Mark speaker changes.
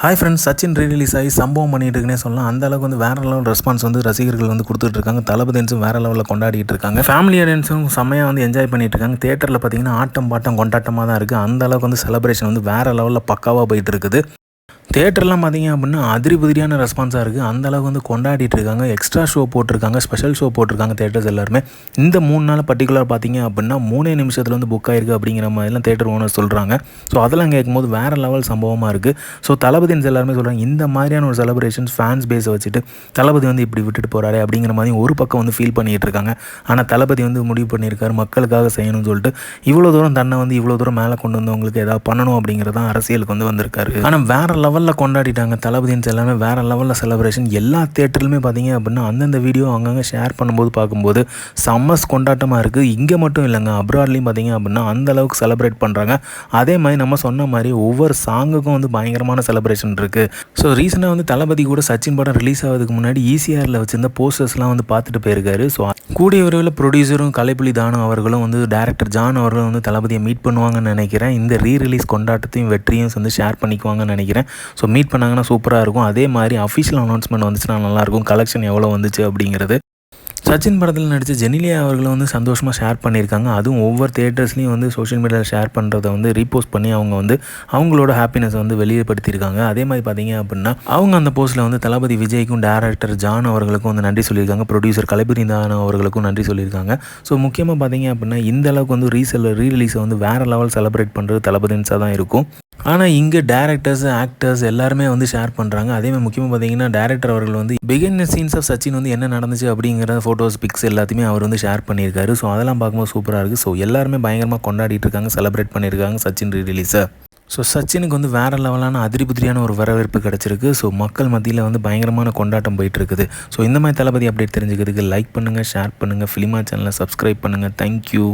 Speaker 1: Hi friends Sachin rerelease ஆகி சம்பவம் பண்ணிட்டு இருக்குன்னே சொல்லலாம். அந்த அளவுக்கு வந்து வேற லெவல் ரெஸ்பான்ஸ் வந்து ரசிகர்கள் வந்து கொடுத்துட்டு இருக்காங்க. தளபதின்ஸும் வேற லெவலில் கொண்டாடிட்டு இருக்காங்க. ஃபேமிலி ஆடியன்ஸும் செம்மையாக வந்து என்ஜாய் பண்ணிட்டு இருக்காங்க. தேட்டரில் பார்த்தீங்கன்னா ஆட்டம் பாட்டம் கொண்டாட்டமாக தான் இருக்குது அந்த அளவுக்கு வந்து செலிப்ரேஷன் வந்து வேற லெவலில் பக்காவாக போயிட்டு இருக்குது. தேட்டர்லாம் பார்த்தீங்க அப்படின்னா அதிரி புதிரியான ரெஸ்பான்ஸாக இருக்குது அந்த அளவுக்கு வந்து கொண்டாடிட்டு இருக்காங்க. எக்ஸ்ட்ரா ஷோ போட்டிருக்காங்க. ஸ்பெஷல் ஷோ போட்டிருக்காங்க தேட்டர்ஸ் எல்லாருமே. இந்த மூணு நாள் பர்டிகுலர் பார்த்தீங்க அப்படின்னா மூணே நிமிஷத்தில் வந்து புக் ஆயிருக்கு அப்படிங்கிற மாதிரிலாம் தேட்டர் ஓனர் சொல்கிறாங்க ஸோ அதெல்லாம் கேட்கும்போது வேறு லெவல் சம்பவமாக இருக்குது ஸோ தளபதின்ஸ் எல்லாருமே சொல்கிறாங்க இந்த மாதிரியான ஒரு செலிப்ரேஷன்ஸ் ஃபேன்ஸ் பேஸை வச்சுட்டு தளபதி வந்து இப்படி விட்டுட்டு போகிறாரு அப்படிங்கிற மாதிரி ஒரு பக்கம் வந்து ஃபீல் பண்ணிகிட்டு இருக்காங்க. ஆனால் தளபதி வந்து முடிவு பண்ணியிருக்காரு. மக்களுக்காக செய்யணும்னு சொல்லிட்டு இவ்வளோ தூரம் தன்னை வந்து இவ்வளோ தூரம் மேலே கொண்டு வந்தவங்களுக்கு ஏதாவது பண்ணணும் அப்படிங்கிறது தான் அரசியலுக்கு வந்து வந்திருக்காரு. ஆனால் வேறு லெவலில் கொண்டாடிட்டாங்க. தளபதின்ஸ் எல்லாமே வேறு லெவலில் செலிப்ரேஷன் எல்லா தேட்டர்லையுமே பார்த்தீங்க அப்படின்னா அந்தந்த வீடியோ அங்கங்கே ஷேர் பண்ணும்போது பார்க்கும்போது செம்மஸ் கொண்டாட்டமாக இருக்குது இங்கே மட்டும் இல்லைங்க அப்ராட்லேயும் பார்த்தீங்க அப்படின்னா அந்த அளவுக்கு செலிப்ரேட் பண்ணுறாங்க அதே மாதிரி நம்ம சொன்ன மாதிரி ஒவ்வொரு சாங்குக்கும் வந்து பயங்கரமான செலிப்ரேஷன் இருக்குது ஸோ ரீசெண்டாக வந்து தளபதி கூட சச்சின் படம் ரிலீஸ் ஆகிறதுக்கு முன்னாடி ஈசிஆரில் வச்சிருந்த போஸ்டர்ஸ்லாம் வந்து பார்த்துட்டு போயிருக்காரு. ஸோ கூடிய விரைவில் ப்ரொடியூசரும் கலைப்புலி தானு அவர்களும் வந்து டேரக்டர் ஜான் அவர்களும் வந்து தளபதியை மீட் பண்ணுவாங்கன்னு நினைக்கிறேன். இந்த ரீ ரிலீஸ் கொண்டாட்டத்தையும் வெற்றியும் வந்து ஷேர் பண்ணிக்குவாங்கன்னு நினைக்கிறேன். ஸோ மீட் பண்ணாங்கன்னா சூப்பராக இருக்கும். அதே மாதிரி அஃபிஷியல் அனௌன்ஸ்மெண்ட் வந்துச்சுன்னா நல்லாயிருக்கும். கலெக்ஷன் எவ்வளோ வந்துச்சு அப்படிங்கிறது. சச்சின் படத்தில் நடித்த ஜெனிலியா அவர்களும் வந்து சந்தோஷமாக ஷேர் பண்ணியிருக்காங்க. அதுவும் ஒவ்வொரு தேட்டர்ஸ்லையும் வந்து சோஷியல் மீடியாவில் ஷேர் பண்ணுறத வந்து ரீபோஸ்ட் பண்ணி அவங்க வந்து அவங்களோட ஹாப்பினஸ் வந்து வெளிப்படுத்தியிருக்காங்க. அதே மாதிரி பார்த்தீங்க அப்படின்னா அவங்க அந்த போஸ்ட்டில் வந்து தளபதி விஜய்க்கும் டேரக்டர் ஜான் அவர்களுக்கும் வந்து நன்றி சொல்லியிருக்காங்க. ப்ரொடியூசர் கலைபிரிந்தான் அவர்களுக்கும் நன்றி சொல்லியிருக்காங்க. ஸோ முக்கியமாக பார்த்தீங்க அப்படின்னா இந்த அளவுக்கு வந்து ரீசெல் ரீ ரிலீஸை வந்து வேறு லெவல் செலிப்ரேட் பண்ணுறது தளபதின்ஸாக தான் இருக்கும். ஆனால் இங்கே டேரக்டர்ஸ் ஆக்டர்ஸ் எல்லாருமே வந்து ஷேர் பண்ணுறாங்க அதேமாதிரி முக்கியமாக பார்த்தீங்கன்னா டேரக்டர் அவர்கள் வந்து பிகின் சீன்ஸ் ஆஃப் சச்சின் வந்து என்ன நடந்துச்சு அப்படிங்கிற ஃபோட்டோஸ் பிக்ஸ் எல்லாத்தையுமே அவர் வந்து ஷேர் பண்ணியிருக்காரு. ஸோ அதெல்லாம் பார்க்கும்போது சூப்பராக இருக்குது ஸோ எல்லாருமே பயங்கரமாக கொண்டாடிட்டு இருக்காங்க செலிப்ரேட் பண்ணியிருக்காங்க சச்சின் ரீ ரிலீஸை ஸோ சச்சினுக்கு வந்து வேறு லெவலான அதிரிபுதிரியான ஒரு வரவேற்பு கிடச்சிருக்கு. ஸோ மக்கள் மத்தியில் வந்து பயங்கரமான கொண்டாட்டம் போயிட்டுருக்குது. ஸோ இந்த மாதிரி தளபதி அப்டேட் தெரிஞ்சுக்கிறதுக்கு லைக் பண்ணுங்கள் ஷேர் பண்ணுங்கள் ஃபிலிமா சேனலை சப்ஸ்கிரைப் பண்ணுங்கள் தேங்க்யூ